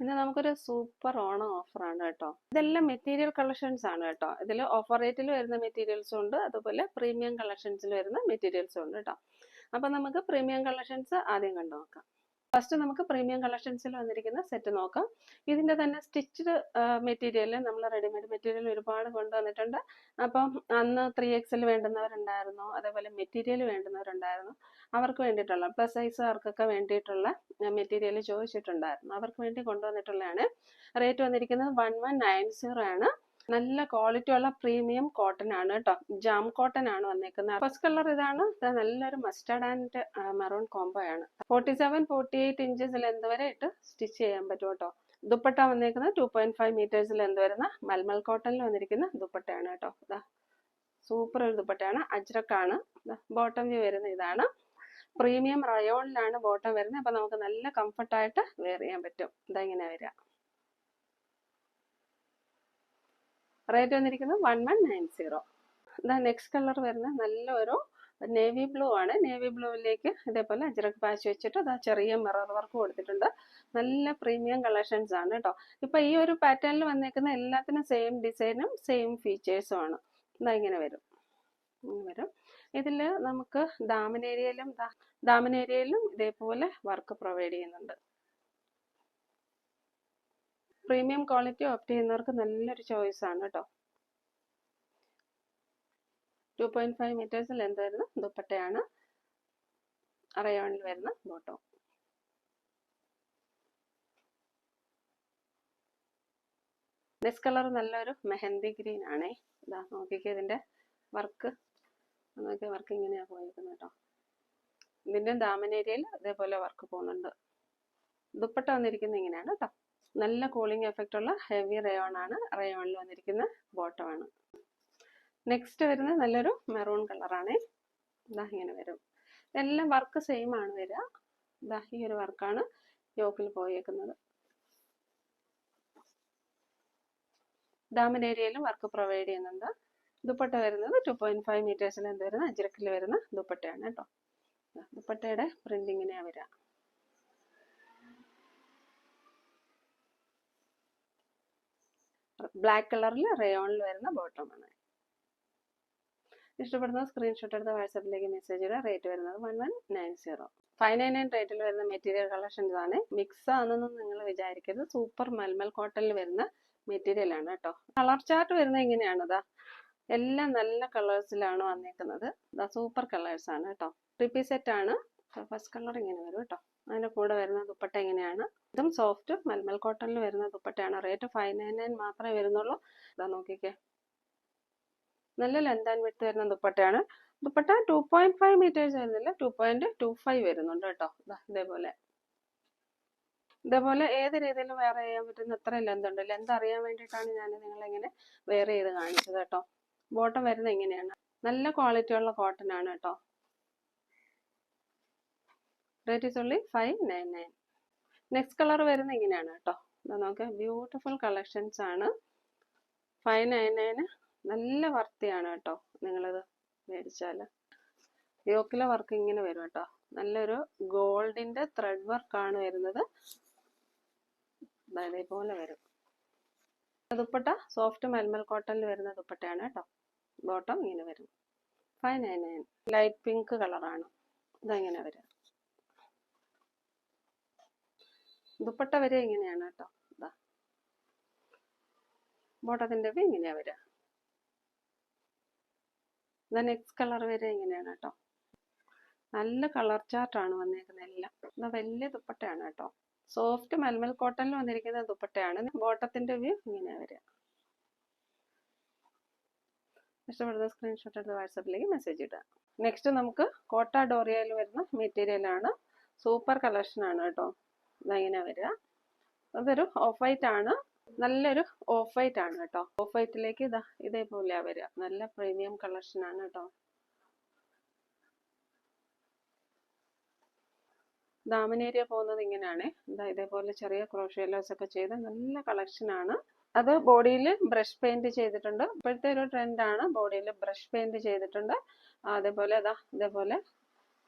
ഇന്ന് നമുക്കൊരു super Onam offer ആണ് കേട്ടോ. ഇതെല്ലാം മെറ്റീരിയൽ കളക്ഷൻസ് ആണ് കേട്ടോ. ഇതിൽ ഓഫർ റേറ്റിൽ വരുന്ന മെറ്റീരിയൽസും ഉണ്ട്. അതുപോലെ പ്രീമിയം കളക്ഷൻസിൽ വരുന്ന മെറ്റീരിയൽസും ഉണ്ട് കേട്ടോ. അപ്പം നമുക്ക് പ്രീമിയം കളക്ഷൻസ് ആദ്യം കണ്ടു നോക്കാം. ഫസ്റ്റ് നമുക്ക് പ്രീമിയം കളക്ഷൻസിൽ വന്നിരിക്കുന്ന സെറ്റ് നോക്കാം. ഇതിന്റെ തന്നെ സ്റ്റിച്ച്ഡ് മെറ്റീരിയൽ നമ്മൾ റെഡിമെയ്ഡ് മെറ്റീരിയൽ ഒരുപാട് കൊണ്ടുവന്നിട്ടുണ്ട്. അപ്പം അന്ന് ത്രീ എക്സിൽ വേണ്ടുന്നവരുണ്ടായിരുന്നു. അതേപോലെ മെറ്റീരിയൽ വേണ്ടുന്നവരുണ്ടായിരുന്നു. അവർക്ക് വേണ്ടിയിട്ടുള്ള പ്ലസ് സൈസുകാർക്കൊക്കെ വേണ്ടിയിട്ടുള്ള മെറ്റീരിയൽ ചോദിച്ചിട്ടുണ്ടായിരുന്നു. അവർക്ക് വേണ്ടി കൊണ്ടുവന്നിട്ടുള്ളതാണ്. റേറ്റ് വന്നിരിക്കുന്നത് വൺ വൺ നയൻ സീറോ ആണ്. നല്ല ക്വാളിറ്റി ഉള്ള പ്രീമിയം കോട്ടൺ ആണ് കേട്ടോ ജാം കോട്ടൺ ആണ് വന്നേക്കുന്നത്. ഫസ്റ്റ് കളർ ഇതാണ്. ഇത് നല്ലൊരു മസ്റ്റർഡ് ആൻഡ് മെറൂൺ കോംബോ ആണ്. Forty seven forty eight inches length വരെ ഇട്ട് സ്റ്റിച്ച് ചെയ്യാൻ പറ്റും കേട്ടോ ദുപ്പട്ട വന്നേക്കുന്നത് ടു പോയിന്റ് ഫൈവ് മീറ്റേഴ്സിൽ എന്ത് വരുന്ന മൽമൽ കോട്ടണിൽ വന്നിരിക്കുന്ന ദുപ്പട്ടയാണ് കേട്ടോ സൂപ്പർ ഒരു ദുപ്പട്ടയാണ്. അജ്രക്കാണ്. ബോട്ടം വ്യൂ വരുന്ന ഇതാണ്. പ്രീമിയം റയോണിലാണ് ബോട്ടം വരുന്നത്. അപ്പൊ നമുക്ക് നല്ല കംഫർട്ടായിട്ട് വെയർ ചെയ്യാൻ പറ്റും. ഇതാ ഇങ്ങനെ വരിക. റേറ്റ് വന്നിരിക്കുന്നത് വൺ വൺ നയൻ സീറോ ഇതാ നെക്സ്റ്റ് കളർ വരുന്നത് നല്ല ഒരു നേവി ബ്ലൂ ആണ് നേവി ബ്ലൂവിലേക്ക് ഇതേപോലെ അജ്രക് പാച്ച് വെച്ചിട്ട് അതാ ചെറിയ മിറർ വർക്ക് കൊടുത്തിട്ടുണ്ട്. നല്ല പ്രീമിയം കളക്ഷൻസ് ആണ് കേട്ടോ ഇപ്പൊ ഈ ഒരു പാറ്റേണിൽ വന്നേക്കുന്ന എല്ലാത്തിനും സെയിം ഡിസൈനും സെയിം ഫീച്ചേഴ്സും ആണ്. ഇതാ ഇങ്ങനെ വരും. ഇങ്ങനെ വരും. ഇതിൽ നമുക്ക് ദാമനേരിയയിലും ദാമനേരിയയിലും ഇതേപോലെ വർക്ക് പ്രൊവൈഡ് ചെയ്യുന്നുണ്ട്. പ്രീമിയം ക്വാളിറ്റി ഓപ്റ്റ് ചെയ്യുന്നവർക്ക് നല്ലൊരു ചോയ്സ് ആണ് കേട്ടോ two point five metres length വരുന്ന ദുപ്പട്ടയാണ്. അറയോണിൽ വരുന്ന ബോട്ടം. നെക്സ്റ്റ് കളർ നല്ലൊരു മെഹന്തി ഗ്രീൻ ആണേ. ഇതാ നോക്കിക്കേ ഇതിന്റെ വർക്ക്. നോക്കിയ വർക്ക് ഇങ്ങനെയാ പോയിരിക്കുന്നത് കേട്ടോ ഇതിന്റെ ദാമനേരിയയിൽ ഇതേപോലെ വർക്ക് പോകുന്നുണ്ട്. ദുപ്പട്ട വന്നിരിക്കുന്നത് ഇങ്ങനെയാണ് കേട്ടോ നല്ല കൂളിംഗ് എഫക്റ്റ് ഉള്ള ഹെവി റയോൺ ആണ്. റയോണിൽ വന്നിരിക്കുന്ന ബോട്ടമാണ് നെക്സ്റ്റ് വരുന്നത് നല്ലൊരു മെറൂൺ കളറാണ് ഇതാ ഇങ്ങനെ വരും. എല്ലാം വർക്ക് സെയിം ആണ് വരിക ഇതാ ഈ ഒരു വർക്കാണ് യോക്കിൽ പോയേക്കുന്നത്. ഡാമൻ ഏരിയയിലും വർക്ക് പ്രൊവൈഡ് ചെയ്യുന്നുണ്ട്. ദുപ്പട്ട വരുന്നത് ടു പോയിന്റ് ഫൈവ് മീറ്റേഴ്സിൽ എന്ത് വരുന്ന അഞ്ചരക്കിൽ വരുന്ന ദുപ്പട്ടയാണ് കേട്ടോ. ദുപ്പട്ടയുടെ പ്രിന്റ് ഇങ്ങനെയാ വരിക ബ്ലാക്ക് കളറിൽ റയോണിൽ വരുന്ന ബോട്ടം ആണ്. ഇഷ്ടപ്പെടുന്ന സ്ക്രീൻഷോട്ട് എടുത്ത വാട്സാപ്പിലേക്ക് മെസ്സേജ് ഇടുക. റേറ്റ് വരുന്നത് one one nine zero five nine nine റേറ്റിൽ വരുന്ന മെറ്റീരിയൽ കളക്ഷൻസ് ആണ് മിക്സ് ആണെന്നൊന്നും നിങ്ങൾ വിചാരിക്കരുത്. സൂപ്പർ മൽമൽ കോട്ടണിൽ വരുന്ന മെറ്റീരിയൽ ആണ് കേട്ടോ. കളർ ചാർട്ട് വരുന്നത് ഇങ്ങനെയാണതാ എല്ലാം നല്ല കളേഴ്സിലാണ് വന്നേക്കുന്നത്. സൂപ്പർ കളേഴ്സ് ആണ് കേട്ടോ. ട്രിപ്പി സെറ്റ് ആണ് ഫസ്റ്റ് കളർ ഇങ്ങനെ വരും കേട്ടോ. അതിന്റെ കൂടെ വരുന്ന ദുപ്പട്ട ഇങ്ങനെയാണ്. ഇതും സോഫ്റ്റ് മൽമൽ കോട്ടണിൽ വരുന്ന ദുപ്പട്ടയാണ്. റേറ്റ് ഫൈവ് നയൻ നയൻ മാത്രമേ വരുന്നുള്ളൂ. ഇതാ നോക്കിക്കേ. നല്ല ലെന്ത് ആൻഡ് വിട്ട് വരുന്ന ദുപ്പട്ടയാണ്. Dupatta two point five metres വരുന്നില്ല. ടു പോയിന്റ് ടു ഫൈവ് വരുന്നുണ്ട് കേട്ടോ. ഇതാ ഇതേപോലെ. ഇതേപോലെ ഏത് രീതിയിലും വെയർ ചെയ്യാൻ പറ്റുന്ന ഇത്രയും ലെന്ത് ഉണ്ട്. ലെന്ത് അറിയാൻ വേണ്ടിയിട്ടാണ് ഞാൻ നിങ്ങളെ ഇങ്ങനെ വെയർ ചെയ്ത് കാണിച്ചത് കേട്ടോ. ബോട്ടം വരുന്നത് ഇങ്ങനെയാണ് നല്ല ക്വാളിറ്റി ഉള്ള കോട്ടൺ ആണ് കേട്ടോ. Rate only five nine nine next colour വരുന്നത് ഇങ്ങനെയാണ് കേട്ടോ? നോക്ക് ബ്യൂട്ടിഫുൾ കളക്ഷൻസ് ആണ്. ഫൈവ് നയൻ നയന് നല്ല വർത്തിയാണ് കേട്ടോ നിങ്ങളിത് മേടിച്ചാൽ യോക്കിലെ വർക്ക് ഇങ്ങനെ വരും കേട്ടോ. നല്ലൊരു ഗോൾഡിന്റെ ത്രെഡ് വർക്കാണ് വരുന്നത്. ഇതേപോലെ വരും. ദുപ്പട്ട സോഫ്റ്റ് മൽമൽ കോട്ടണിൽ വരുന്ന ദുപ്പട്ടയാണ് കേട്ടോ ബോട്ടം ഇങ്ങനെ വരും five nine nine light pink കളറാണ് ഇതങ്ങനെ വരും. ദുപ്പട്ട വരെ ഇങ്ങനെയാണ് കേട്ടോ ഇതാ ബോട്ടത്തിന്റെ ഇങ്ങനെയാ വരിക ഇതാ നെക്സ്റ്റ് കളർ വരെ ഇങ്ങനെയാണ് കേട്ടോ നല്ല കളർ ചാർട്ടാണ് വന്നേക്കുന്നത് എല്ലാം ഇതാ വലിയ ദുപ്പട്ടയാണ് കേട്ടോ സോഫ്റ്റ് മൽമൽ കോട്ടണിൽ വന്നിരിക്കുന്ന ദുപ്പട്ടയാണ്. ബോട്ടത്തിന്റെ വ്യൂ ഇങ്ങനെ വരിക. ഇഷ്ടപ്പെടുന്ന സ്ക്രീൻഷോട്ട് എടുത്ത് വാട്സപ്പിലേക്ക് മെസ്സേജ് ഇടുക. നെക്സ്റ്റ് നമുക്ക് കോട്ട ഡോറിയയിൽ വരുന്ന മെറ്റീരിയൽ ആണ്. സൂപ്പർ കളക്ഷൻ ആണ് കേട്ടോ. ഇങ്ങനെ വരിക. അതൊരു ഓഫ് വൈറ്റ് ആണ്. നല്ലൊരു ഓഫ് വൈറ്റ് ആണ് കേട്ടോ. ഓഫ് വൈറ്റിലേക്ക് ഇതാ ഇതേപോലെയാ വരിക. നല്ല പ്രീമിയം കളക്ഷൻ ആണ് കേട്ടോ. ദാമനേരിയ പോകുന്നത് ഇങ്ങനെയാണ്. ഇതാ ഇതേപോലെ ചെറിയ ക്രോഷ്യേലോസ് ഒക്കെ ചെയ്ത് നല്ല കളക്ഷൻ ആണ്. അത് ബോഡിയിൽ ബ്രഷ് പെയിന്റ് ചെയ്തിട്ടുണ്ട്. ഇപ്പോഴത്തെ ഒരു ട്രെൻഡ് ആണ് ബോഡിയിൽ ബ്രഷ് പെയിന്റ് ചെയ്തിട്ടുണ്ട്. അതേപോലെ അതാ ഇതേപോലെ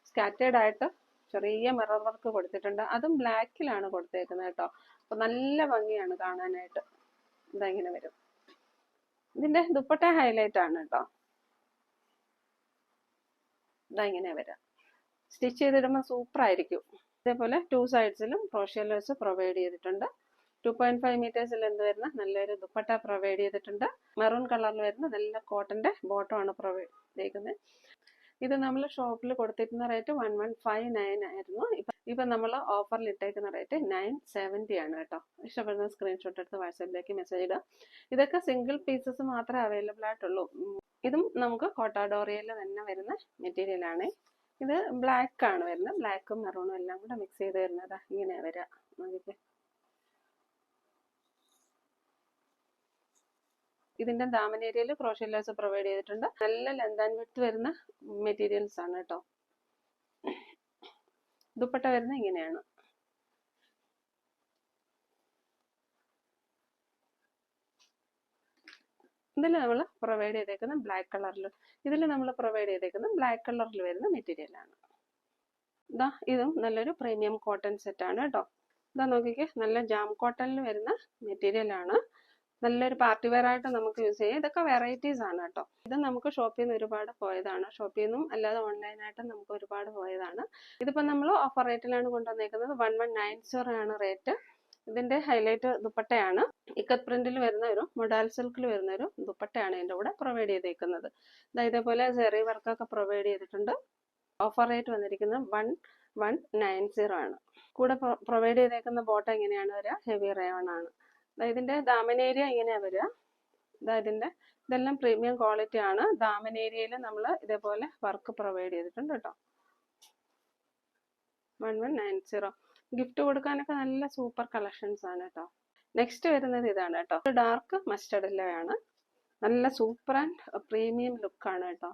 സ്കാറ്റേഡ് ആയിട്ട് ചെറിയ മിറർ വർക്ക് കൊടുത്തിട്ടുണ്ട്. അതും ബ്ലാക്കിലാണ് കൊടുത്തേക്കുന്നത് കേട്ടോ. അപ്പൊ നല്ല ഭംഗിയാണ് കാണാനായിട്ട്. ഇതാ ഇങ്ങനെ വരും. ഇതിന്റെ ദുപ്പട്ട ഹൈലൈറ്റ് ആണ് കേട്ടോ. ഇതാ ഇങ്ങനെ വരാം. സ്റ്റിച്ച് ചെയ്തിടുമ്പോൾ സൂപ്പർ ആയിരിക്കും. അതേപോലെ ടു സൈഡ്സിലും ക്രോഷ്യലേഴ്സ് പ്രൊവൈഡ് ചെയ്തിട്ടുണ്ട്. ടു പോയിന്റ് ഫൈവ് മീറ്റേഴ്സിൽ എന്ത് വരുന്ന? നല്ലൊരു ദുപ്പട്ട പ്രൊവൈഡ് ചെയ്തിട്ടുണ്ട്. മെറൂൺ കളറിൽ വരുന്ന നല്ല കോട്ടന്റെ ബോട്ടം ആണ് പ്രൊവൈഡ് ചെയ്തിരിക്കുന്നത് ഇത് നമ്മൾ ഷോപ്പിൽ കൊടുത്തിരുന്ന rate one one five nine ആയിരുന്നു. ഇപ്പൊ നമ്മൾ ഓഫറിൽ ഇട്ടേക്കുന്ന റേറ്റ് നയൻ സെവന്റി ആണ് കേട്ടോ. ഇഷ്ടപ്പെടുന്ന സ്ക്രീൻഷോട്ട് എടുത്ത് വാട്സാപ്പിലേക്ക് മെസ്സേജ് ഇടുക. ഇതൊക്കെ സിംഗിൾ പീസസ് മാത്രമേ അവൈലബിൾ ആയിട്ടുള്ളൂ. ഇതും നമുക്ക് കോട്ടാഡോറിയയിൽ തന്നെ വരുന്ന മെറ്റീരിയൽ ആണ്. ഇത് ബ്ലാക്ക് ആണ് വരുന്നത്. ബ്ലാക്കും മെറൂണും എല്ലാം കൂടെ മിക്സ് ചെയ്ത് വരുന്നത്. ഇങ്ങനെ വരിക നോക്കിക്കേ. ഇതിന്റെ ദാമൻ ഏരിയയിൽ ക്രോഷ്യല്ലേഴ്സ് പ്രൊവൈഡ് ചെയ്തിട്ടുണ്ട്. നല്ല ലെന്ത് ആൻഡ് വിട്ട് വരുന്ന മെറ്റീരിയൽസ് ആണ് കേട്ടോ ദുപ്പട്ട വരുന്നത് ഇങ്ങനെയാണ്. ഇതിൽ നമ്മൾ പ്രൊവൈഡ് ചെയ്തേക്കുന്ന ബ്ലാക്ക് കളറിൽ ഇതിൽ നമ്മൾ പ്രൊവൈഡ് ചെയ്തേക്കുന്ന ബ്ലാക്ക് കളറിൽ വരുന്ന മെറ്റീരിയൽ ആണ്. ഇതാ ഇതും നല്ലൊരു പ്രീമിയം കോട്ടൺ ആണ് കേട്ടോ ഇതാ നോക്കിക്കേ നല്ല ജാം കോട്ടണിൽ വരുന്ന മെറ്റീരിയൽ ആണ്. നല്ലൊരു പാർട്ടി വെയർ ആയിട്ട് നമുക്ക് യൂസ് ചെയ്യാം. ഇതൊക്കെ വെറൈറ്റീസ് ആണ് കേട്ടോ ഇത് നമുക്ക് ഷോപ്പിൽ നിന്ന് ഒരുപാട് പോയതാണ്. ഷോപ്പിൽ നിന്നും അല്ലാതെ ഓൺലൈനായിട്ടും നമുക്ക് ഒരുപാട് പോയതാണ്. ഇതിപ്പോ നമ്മൾ ഓഫർ റേറ്റിലാണ് കൊണ്ടുവന്നേക്കുന്നത് വൺ വൺ നയൻ സീറോ ആണ് റേറ്റ് ഇതിന്റെ ഹൈലൈറ്റ് ദുപ്പട്ടയാണ്. ഇക്കത്ത് പ്രിന്റിൽ വരുന്ന ഒരു മൊഡാൽ സിൽക്കിൽ വരുന്ന ഒരു ദുപ്പട്ടയാണ് ഇതിന്റെ കൂടെ പ്രൊവൈഡ് ചെയ്തേക്കുന്നത്. ഇതേപോലെ സെറി വർക്കൊക്കെ പ്രൊവൈഡ് ചെയ്തിട്ടുണ്ട്. ഓഫർ റേറ്റ് വന്നിരിക്കുന്നത് വൺ വൺ നയൻ സീറോ ആണ്. കൂടെ പ്രൊവൈഡ് ചെയ്തേക്കുന്ന ബോട്ടം എങ്ങനെയാണ് വരിക? ഹെവി റയോൺ ആണ്. ഇതിന്റെ ദാമനേരിയ ഏരിയ ഇങ്ങനെയാ വരിക. ഇതാ ഇതിന്റെ ഇതെല്ലാം പ്രീമിയം ക്വാളിറ്റി ആണ്. ദാമൻ ഏരിയയിൽ നമ്മൾ ഇതേപോലെ വർക്ക് പ്രൊവൈഡ് ചെയ്തിട്ടുണ്ട് കേട്ടോ. One one nine zero gift കൊടുക്കാനൊക്കെ നല്ല സൂപ്പർ കളക്ഷൻസ് ആണ് കേട്ടോ നെക്സ്റ്റ് വരുന്നത് ഇതാണ് കേട്ടോ ഡാർക്ക് മസ്റ്റർഡ് ആണ്. നല്ല സൂപ്പർ ആൻഡ് പ്രീമിയം ലുക്ക് ആണ് കേട്ടോ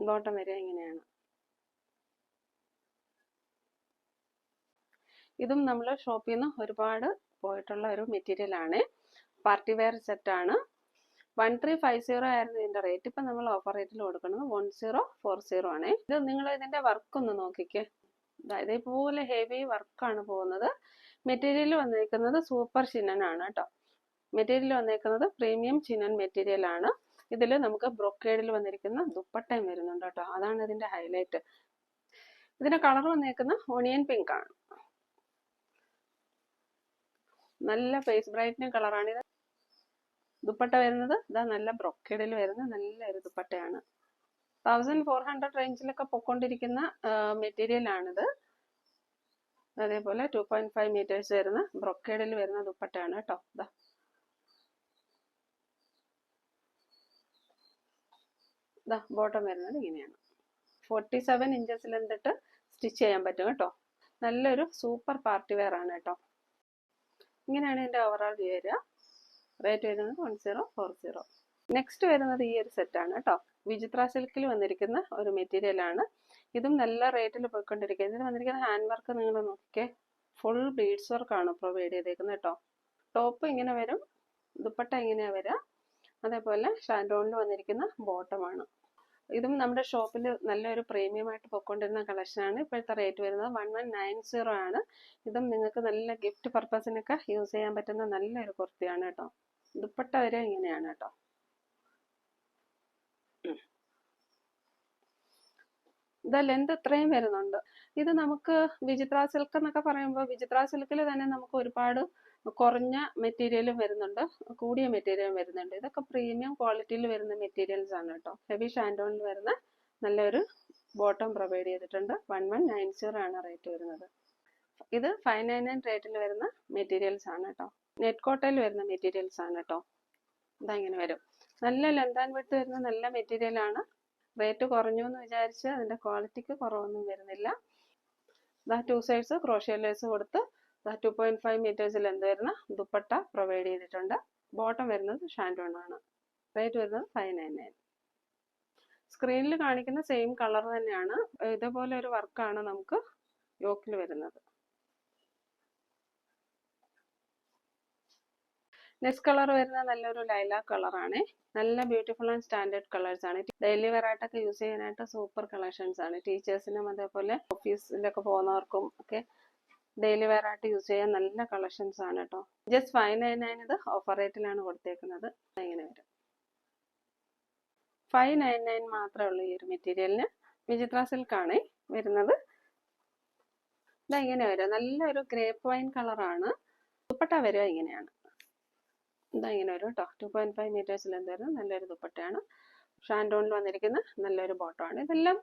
ബോട്ടം വരെ ഇങ്ങനെയാണ്. ഇതും നമ്മൾ ഷോപ്പിൽ നിന്ന് ഒരുപാട് പോയിട്ടുള്ള ഒരു മെറ്റീരിയൽ ആണ്. പാർട്ടി വെയർ സെറ്റ് ആണ്. വൺ ത്രീ ഫൈവ് സീറോ ആയിരുന്നു ഇതിന്റെ റേറ്റ് ഇപ്പൊ നമ്മൾ ഓഫർ റേറ്റിൽ കൊടുക്കുന്നത് വൺ സീറോ ഫോർ സീറോ ആണ്. ഇത് നിങ്ങൾ ഇതിന്റെ വർക്ക് ഒന്ന് നോക്കിക്കേ. ദാ ഇതേപോലെ ഹെവി വർക്കാണ് പോകുന്നത്. മെറ്റീരിയൽ വന്നേക്കുന്നത് സൂപ്പർ ചിന്നൻ ആണ് കേട്ടോ മെറ്റീരിയൽ വന്നേക്കുന്നത് പ്രീമിയം ചിന്നൻ മെറ്റീരിയൽ ആണ്. ഇതിൽ നമുക്ക് ബ്രൊക്കേഡിൽ വന്നിരിക്കുന്ന ദുപ്പട്ടയും വരുന്നുണ്ട് കേട്ടോ അതാണ് ഇതിന്റെ ഹൈലൈറ്റ് ഇതിന്റെ കളർ വന്നേക്കുന്ന ഓണിയൻ പിങ്ക് ആണ്. നല്ല ഫേസ് ബ്രൈറ്റനിങ് കളറാണ് ഇത് ദുപ്പട്ട വരുന്നത് ഇതാ നല്ല ബ്രൊക്കേഡിൽ വരുന്ന നല്ലൊരു ദുപ്പട്ടയാണ്. തൗസൻഡ് ഫോർ ഹൺഡ്രഡ് റേഞ്ചിലൊക്കെ പൊക്കൊണ്ടിരിക്കുന്ന മെറ്റീരിയൽ ആണിത് അതേപോലെ ടു പോയിന്റ് ഫൈവ് മീറ്റേഴ്സ് വരുന്ന ബ്രൊക്കേഡിൽ വരുന്ന ദുപ്പട്ടയാണ് കേട്ടോ ഇതാ ഇതാ ബോട്ടം വരുന്നത് ഇങ്ങനെയാണ്. ഫോർട്ടി സെവൻ ഇഞ്ചസിൽ എന്തിട്ട് സ്റ്റിച്ച് ചെയ്യാൻ പറ്റും കേട്ടോ. നല്ലൊരു സൂപ്പർ പാർട്ടി വെയർ ആണ് കേട്ടോ ഇങ്ങനെയാണ് എന്റെ ഓവറോൾ വരിക. റേറ്റ് വരുന്നത് one zero four zero next വരുന്നത് ഈ ഒരു സെറ്റാണ് കേട്ടോ വിചിത്ര സിൽക്കിൽ വന്നിരിക്കുന്ന ഒരു മെറ്റീരിയൽ ആണ്. ഇതും നല്ല റേറ്റിൽ പോയിക്കൊണ്ടിരിക്കുന്നത് ഇതിന് വന്നിരിക്കുന്ന ഹാൻഡ് വർക്ക് നിങ്ങൾ നോക്കിക്കേ. ഫുൾ ബീഡ്സ് വർക്കാണ് പ്രൊവൈഡ് ചെയ്തേക്കുന്നത് കേട്ടോ. ടോപ്പ് ഇങ്ങനെ വരും ദുപ്പട്ട ഇങ്ങനെയാ വരിക അതേപോലെ ഷാൻഡോണിൽ വന്നിരിക്കുന്ന ബോട്ടമാണ് ഇതും നമ്മുടെ ഷോപ്പിൽ നല്ലൊരു പ്രീമിയം ആയിട്ട് പൊയ്ക്കൊണ്ടിരുന്ന കളക്ഷനാണ് ഇപ്പോഴത്തെ റേറ്റ് വരുന്നത് വൺ വൺ നയൻ സീറോ ആണ്. ഇതും നിങ്ങൾക്ക് നല്ല ഗിഫ്റ്റ് പർപ്പസിനൊക്കെ യൂസ് ചെയ്യാൻ പറ്റുന്ന നല്ലൊരു കുർത്തിയാണ് കേട്ടോ. ദുപ്പട്ട വരെ ഇങ്ങനെയാണ് കേട്ടോ. ഇത് ലെന്ത് ഇത്രയും വരുന്നുണ്ട്. ഇത് നമുക്ക് വിചിത്ര സിൽക്ക് എന്നൊക്കെ പറയുമ്പോൾ വിചിത്ര സിൽക്കിൽ തന്നെ നമുക്ക് ഒരുപാട് കുറഞ്ഞ മെറ്റീരിയലും വരുന്നുണ്ട്. കൂടിയ മെറ്റീരിയലും വരുന്നുണ്ട്. ഇതൊക്കെ പ്രീമിയം ക്വാളിറ്റിയിൽ വരുന്ന മെറ്റീരിയൽസ് ആണ് കേട്ടോ. ഹെവി ഷാൻഡോണിൽ വരുന്ന നല്ലൊരു ബോട്ടം പ്രൊവൈഡ് ചെയ്തിട്ടുണ്ട്. വൺ വൺ നയൻ സീറോ ആണ് റേറ്റ് വരുന്നത്. ഇത് ഫൈവ് നയൻ നയൻ റേറ്റിൽ വരുന്ന മെറ്റീരിയൽസ് ആണ് കേട്ടോ. നെറ്റ് കോട്ടയിൽ വരുന്ന മെറ്റീരിയൽസ് ആണ് കേട്ടോ. ഇതാ ഇങ്ങനെ വരും. നല്ല ലെന്ത് ആൻഡ് വിഡ്ത്ത് വരുന്ന നല്ല മെറ്റീരിയൽ ആണ്. റേറ്റ് കുറഞ്ഞു എന്ന് വിചാരിച്ച് അതിന്റെ ക്വാളിറ്റിക്ക് കുറവൊന്നും വരുന്നില്ല. ദാ ടു സൈഡ്സ് ക്രോഷ്യ ലേസ് കൊടുത്ത് ടു പോയിന്റ് ഫൈവ് മീറ്റേഴ്സിൽ എന്ത് വരുന്ന ദുപ്പട്ട പ്രൊവൈഡ് ചെയ്തിട്ടുണ്ട്. ബോട്ടം വരുന്നത് ഷാൻഡോൺ ആണ്. റേറ്റ് വരുന്നത് ഫൈവ് നയൻ നയൻ സ്ക്രീനിൽ കാണിക്കുന്ന സെയിം കളർ തന്നെയാണ്. ഇതേപോലെ ഒരു വർക്കാണ് നമുക്ക് യോക്കിൽ വരുന്നത്. നെക്സ്റ്റ് കളർ വരുന്ന നല്ലൊരു ലൈലാക്ക് കളറാണ് നല്ല ബ്യൂട്ടിഫുൾ ആൻഡ് സ്റ്റാൻഡേർഡ് കളേഴ്സ് ആണ്. ഡെയിലി വെറൈറ്റൊക്കെ യൂസ് ചെയ്യാനായിട്ട് സൂപ്പർ കളക്ഷൻസ് ആണ്. ടീച്ചേഴ്സിനും അതേപോലെ ഓഫീസിലൊക്കെ പോകുന്നവർക്കും ഒക്കെ ഡെയിലി വെയർ യൂസ് ചെയ്യാൻ നല്ല കളക്ഷൻസ് ആണ് കേട്ടോ ജസ്റ്റ് ഫൈവ് നയൻ നയൻ ഇത് ഓഫർ റേറ്റിലാണ് കൊടുത്തേക്കുന്നത്. ഇങ്ങനെ വരും. ഫൈവ് നയൻ നയൻ മാത്രമേ ഉള്ളൂ ഈ ഒരു മെറ്റീരിയലിന് വിചിത്ര സിൽക്കാണ് വരുന്നത്. ഇതാ ഇങ്ങനെ വരും. നല്ലൊരു ഗ്രേപ്പ് വൈൻ കളറാണ് ദുപ്പട്ട വരിക ഇങ്ങനെയാണ്. ഇതാ ഇങ്ങനെ വരും കേട്ടോ ടു പോയിന്റ് ഫൈവ് മീറ്റേഴ്സിൽ എന്തായിരുന്നു? നല്ലൊരു ദുപ്പട്ടയാണ്. ഷാൻഡോണിൽ വന്നിരിക്കുന്ന നല്ലൊരു ബോട്ടമാണ് ഇതെല്ലാം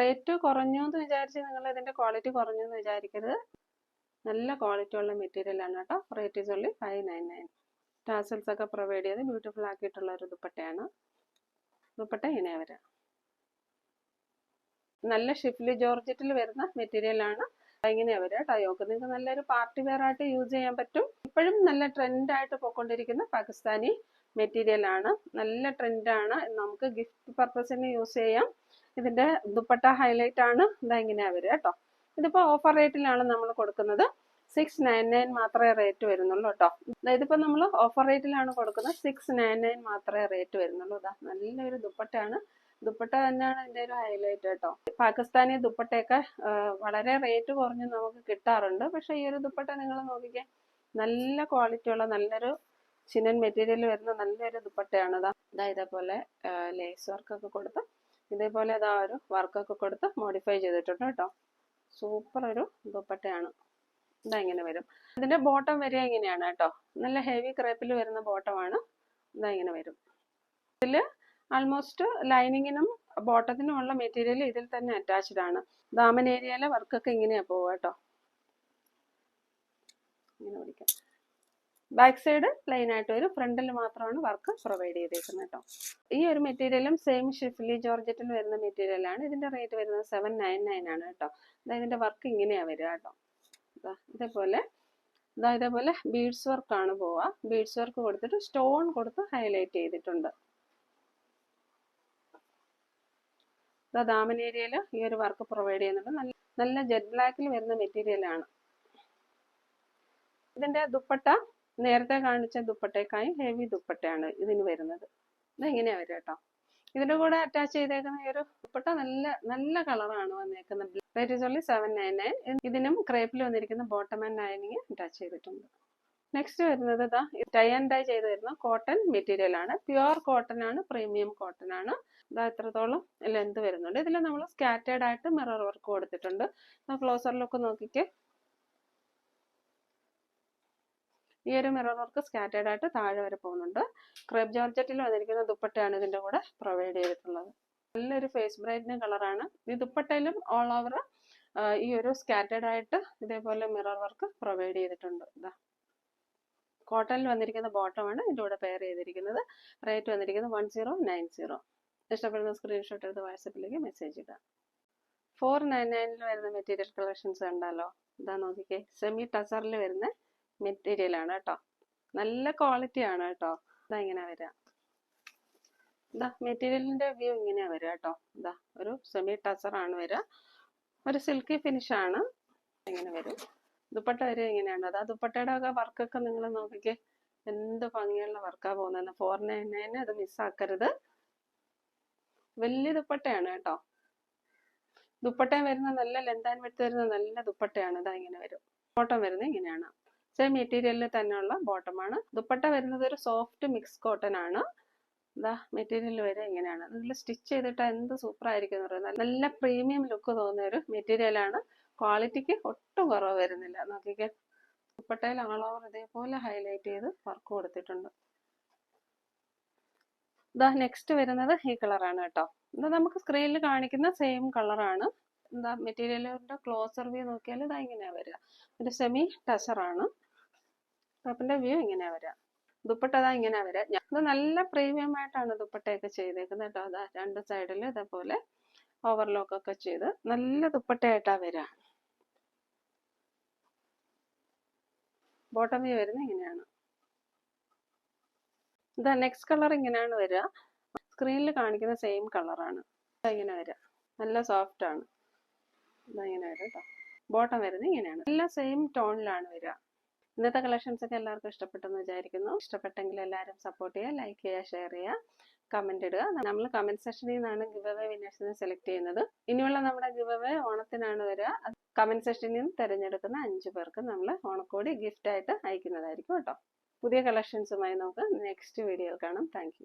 റേറ്റ് കുറഞ്ഞു എന്ന് വിചാരിച്ച് നിങ്ങൾ ഇതിന്റെ ക്വാളിറ്റി കുറഞ്ഞു എന്ന് വിചാരിക്കരുത്. നല്ല ക്വാളിറ്റി ഉള്ള മെറ്റീരിയൽ ആണ് കേട്ടോ rate is only five nine nine tassels ഒക്കെ പ്രൊവൈഡ് ചെയ്ത് ബ്യൂട്ടിഫുൾ ആക്കിയിട്ടുള്ള ഒരു ദുപ്പട്ടയാണ്. ദുപ്പട്ട ഇങ്ങനെ നല്ല ഷിഫ്ലി ജോർജറ്റിൽ വരുന്ന മെറ്റീരിയൽ ആണ് ഇങ്ങനെയാ വരിക ടയോക്ക് നിങ്ങൾക്ക് നല്ലൊരു പാർട്ടി വെയർ ആയിട്ട് യൂസ് ചെയ്യാൻ പറ്റും. ഇപ്പോഴും നല്ല ട്രെൻഡ് ആയിട്ട് പോയിക്കൊണ്ടിരിക്കുന്ന പാകിസ്ഥാനി മെറ്റീരിയൽ ആണ്. നല്ല ട്രെൻഡ് ആണ്. നമുക്ക് ഗിഫ്റ്റ് പർപ്പസിന് യൂസ് ചെയ്യാം. ഇതിന്റെ ദുപ്പട്ട ഹൈലൈറ്റ് ആണ്. ഇതാ ഇങ്ങനെയാ വരിക കേട്ടോ. ഇതിപ്പോ ഓഫർ റേറ്റിലാണ് നമ്മൾ കൊടുക്കുന്നത്. സിക്സ് നയൻ നയൻ മാത്രമേ റേറ്റ് വരുന്നുള്ളൂ കേട്ടോ. ഇതിപ്പോ നമ്മൾ ഓഫർ റേറ്റിലാണ് കൊടുക്കുന്നത്. സിക്സ് നയൻ നയൻ മാത്രമേ റേറ്റ് വരുന്നുള്ളൂ. ഇതാ നല്ലൊരു ദുപ്പട്ടയാണ്. ദുപ്പട്ട തന്നെയാണ് ഇതിന്റെ ഒരു ഹൈലൈറ്റ് കേട്ടോ. പാകിസ്ഥാനി ദുപ്പട്ടയൊക്കെ വളരെ റേറ്റ് കുറഞ്ഞ് നമുക്ക് കിട്ടാറുണ്ട്. പക്ഷെ ഈ ഒരു ദുപ്പട്ട നിങ്ങൾ നോക്കിക്കേ നല്ല ക്വാളിറ്റി ഉള്ള നല്ലൊരു ചിനൻ മെറ്റീരിയൽ വരുന്ന നല്ലൊരു ദുപ്പട്ടയാണ്. ഇതാ ഇതാ ഇതേപോലെ ലേസ് വർക്കൊക്കെ കൊടുത്ത് ഇതേപോലെ അതാ ഒരു വർക്കൊക്കെ കൊടുത്ത് മോഡിഫൈ ചെയ്തിട്ടുണ്ട് കേട്ടോ. സൂപ്പർ ഒരു ദുപ്പട്ടയാണ്. ഇതാ ഇങ്ങനെ വരും. ഇതിന്റെ ബോട്ടം വരിക ഇങ്ങനെയാണ് കേട്ടോ. നല്ല ഹെവി ക്രേപ്പിൽ വരുന്ന ബോട്ടമാണ് ഇതാ ഇങ്ങനെ വരും. ഇതിൽ ആൾമോസ്റ്റ് ലൈനിങ്ങിനും ബോട്ടത്തിനും ഉള്ള മെറ്റീരിയൽ ഇതിൽ തന്നെ അറ്റാച്ച്ഡ് ആണ്. ദാമൻ ഏരിയയിലെ വർക്കൊക്കെ ഇങ്ങനെയാ പോവുക കേട്ടോ. ഇങ്ങനെ പിടിക്കാം. ബാക്ക് സൈഡ് പ്ലെയിൻ ആയിട്ട് വരും ഫ്രണ്ടിൽ മാത്രമാണ് വർക്ക് പ്രൊവൈഡ് ചെയ്തേക്കുന്നത് കേട്ടോ. ഈ ഒരു മെറ്റീരിയലും സെയിം ഷിഫ്ലി ജോർജറ്റിൽ വരുന്ന മെറ്റീരിയലാണ് ഇതിന്റെ റേറ്റ് വരുന്നത് സെവൻ നയൻ നയൻ ആണ് കേട്ടോ. ഇതിന്റെ വർക്ക് ഇങ്ങനെയാ വരിക കേട്ടോ. ഇതേപോലെ ഇതാ ഇതേപോലെ ബീഡ്സ് വർക്കാണ് പോവുക. ബീഡ്സ് വർക്ക് കൊടുത്തിട്ട് സ്റ്റോൺ കൊടുത്ത് ഹൈലൈറ്റ് ചെയ്തിട്ടുണ്ട്. ദാമൻ ഏരിയയിൽ ഈ ഒരു വർക്ക് പ്രൊവൈഡ് ചെയ്യുന്നുണ്ട്. നല്ല നല്ല ജെറ്റ് ബ്ലാക്കിൽ വരുന്ന മെറ്റീരിയലാണ് ഇതിന്റെ ദുപ്പട്ട നേരത്തെ കാണിച്ച ദുപ്പട്ടേക്കായും ഹെവി ദുപ്പട്ടയാണ് ഇതിന് വരുന്നത്. ഇത് ഇങ്ങനെയാ വരിക കേട്ടോ ഇതിന്റെ കൂടെ അറ്റാച്ച് ചെയ്തേക്കുന്ന ഈ ഒരു ദുപ്പട്ട നല്ല നല്ല കളറാണ് വന്നേക്കുന്നത്. Rate is only seven nine nine ഇതിനും ക്രേപ്പിൽ വന്നിരിക്കുന്ന ബോട്ടം ആൻഡ് ലൈനിങ് അറ്റാച്ച് ചെയ്തിട്ടുണ്ട്. നെക്സ്റ്റ് വരുന്നത് ഇതാ ടൈ ആൻഡ് ഡൈ ചെയ്ത് വരുന്ന കോട്ടൺ മെറ്റീരിയൽ ആണ്. പ്യുവർ കോട്ടൺ ആണ് പ്രീമിയം കോട്ടൺ ആണ്. ഇതാ എത്രത്തോളം ലെന്ത് വരുന്നുണ്ട്. ഇതിൽ നമ്മൾ സ്കാറ്റേർഡ് ആയിട്ട് മിറർ വർക്ക് കൊടുത്തിട്ടുണ്ട്. ക്ലോസർ ലുക്ക് നോക്കിക്കേ. ഈ ഒരു മിറർ വർക്ക് സ്കാറ്റേർഡ് ആയിട്ട് താഴെ വരെ പോകുന്നുണ്ട്. ക്രേപ്പ് ജോർജറ്റിൽ വന്നിരിക്കുന്ന ദുപ്പട്ടയാണ് ഇതിന്റെ കൂടെ പ്രൊവൈഡ് ചെയ്തിട്ടുള്ളത്. നല്ലൊരു ഫേസ് ബ്രൈറ്റിന് കളറാണ് ഈ ദുപ്പട്ടയിലും ഓൾ ഓവർ ഈ ഒരു സ്കാറ്റേർഡ് ആയിട്ട് ഇതേപോലെ മിറർ വർക്ക് പ്രൊവൈഡ് ചെയ്തിട്ടുണ്ട്. ഇതാ കോട്ടണിൽ വന്നിരിക്കുന്ന ബോട്ടമാണ് ഇതിന്റെ കൂടെ പെയർ ചെയ്തിരിക്കുന്നത്. റേറ്റ് വന്നിരിക്കുന്നത് വൺ സീറോ നയൻ സീറോ ഇഷ്ടപ്പെടുന്ന സ്ക്രീൻഷോട്ട് എടുത്ത് വാട്സപ്പിലേക്ക് മെസ്സേജ് ഇടാം. ഫോർ നയൻ നയനിൽ വരുന്ന മെറ്റീരിയൽ കളക്ഷൻസ് ഉണ്ടല്ലോ. ഇതാ നോക്കിക്കേ. സെമി ടസറിൽ വരുന്ന മെറ്റീരിയൽ ആണ് കേട്ടോ. നല്ല ക്വാളിറ്റി ആണ് കേട്ടോ. ഇതാ ഇങ്ങനെ വരിക ഇതാ മെറ്റീരിയലിന്റെ വ്യൂ ഇങ്ങനെയാ വരിക കേട്ടോ. ഇതാ ഒരു സെമി ടസർ ആണ് വരിക ഒരു സിൽക്കി ഫിനിഷ് ആണ്. ഇങ്ങനെ വരും. ദുപ്പട്ട വരിക ഇങ്ങനെയാണ് അതാ ദുപ്പട്ടയുടെ ഒക്കെ വർക്കൊക്കെ നിങ്ങൾ നോക്കിക്കേ. എന്ത് ഭംഗിയുള്ള വർക്കാ പോകുന്നത് ഫോർ നയൻ നയൻ അത് മിസ്സാക്കരുത് വലിയ ദുപ്പട്ടയാണ് കേട്ടോ. ദുപ്പട്ട വരുന്ന നല്ല ലെന്താൻ വിട്ട് വരുന്ന നല്ല ദുപ്പട്ടയാണ്. ഇതാ ഇങ്ങനെ വരും. ബോട്ടം വരുന്നത് ഇങ്ങനെയാണ്. സെയിം മെറ്റീരിയലിൽ തന്നെയുള്ള ബോട്ടമാണ് ദുപ്പട്ട വരുന്നത് ഒരു സോഫ്റ്റ് മിക്സ് കോട്ടൺ ആണ്. ഇതാ മെറ്റീരിയൽ വരെ ഇങ്ങനെയാണ്. നിങ്ങൾ സ്റ്റിച്ച് ചെയ്തിട്ട് എന്ത് സൂപ്പർ ആയിരിക്കും എന്ന് പറയുന്നത് നല്ല പ്രീമിയം ലുക്ക് തോന്നുന്ന ഒരു മെറ്റീരിയൽ ആണ്. ക്വാളിറ്റിക്ക് ഒട്ടും കുറവ് വരുന്നില്ല. നോക്കിക്കേ. ദുപ്പട്ടയിൽ ആൾ ഓവർ ഇതേപോലെ ഹൈലൈറ്റ് ചെയ്ത് വർക്ക് കൊടുത്തിട്ടുണ്ട്. ഇതാ നെക്സ്റ്റ് വരുന്നത് ഈ കളറാണ് കേട്ടോ. ഇത് നമുക്ക് സ്ക്രീനിൽ കാണിക്കുന്ന സെയിം കളറാണ് എന്താ മെറ്റീരിയലിന്റെ ക്ലോസർ വ്യൂ നോക്കിയാൽ ഇതാ ഇങ്ങനെയാണ് വരിക. ഒരു സെമി ടച്ചറാണ് ടോപ്പിന്റെ വ്യൂ ഇങ്ങനെയാണ് വരിക. ദുപ്പട്ട അതാ ഇങ്ങനെയാണ് വരിക. ഇത് നല്ല പ്രീമിയം ആയിട്ടാണ് ദുപ്പട്ടയൊക്കെ ചെയ്തേക്കുന്നത് കേട്ടോ. അതാ രണ്ട് സൈഡിൽ ഇതേപോലെ ഓവർലോക്ക് ഒക്കെ ചെയ്ത് നല്ല ദുപ്പട്ടയായിട്ടാ വരിക. ബോട്ടം വ്യൂ വരുന്നത് ഇങ്ങനെയാണ്. ഇതാ നെക്സ്റ്റ് കളർ ഇങ്ങനെയാണ് വരിക. സ്ക്രീനിൽ കാണിക്കുന്ന സെയിം കളറാണ് ഇങ്ങനെ വരിക. നല്ല സോഫ്റ്റ് ആണ്. ഇതങ്ങനെ വരും കേട്ടോ ബോട്ടം വരുന്നത് ഇങ്ങനെയാണ്. എല്ലാം സെയിം ടോണിലാണ് വരിക. ഇന്നത്തെ കളക്ഷൻസ് ഒക്കെ എല്ലാവർക്കും ഇഷ്ടപ്പെട്ടെന്ന് വിചാരിക്കുന്നു. ഇഷ്ടപ്പെട്ടെങ്കിൽ എല്ലാവരും സപ്പോർട്ട് ചെയ്യുക ലൈക്ക് ചെയ്യുക ഷെയർ ചെയ്യുക കമന്റ് ഇടുക. നമ്മൾ കമന്റ് സെക്ഷനിൽ നിന്നാണ് ഗിവ് അവേ വിന്നേഴ്സിനെ സെലക്ട് ചെയ്യുന്നത്. ഇനിയുള്ള നമ്മുടെ ഗിവ് ഓണത്തിനാണ് വരിക. കമന്റ് സെക്ഷനിൽ നിന്ന് തിരഞ്ഞെടുക്കുന്ന അഞ്ച് പേർക്ക് നമ്മൾ ഓണക്കോടി ഗിഫ്റ്റ് ആയിട്ട് അയക്കുന്നതായിരിക്കും കേട്ടോ പുതിയ കളക്ഷൻസുമായി നമുക്ക് നെക്സ്റ്റ് വീഡിയോയിൽ കാണാം. താങ്ക്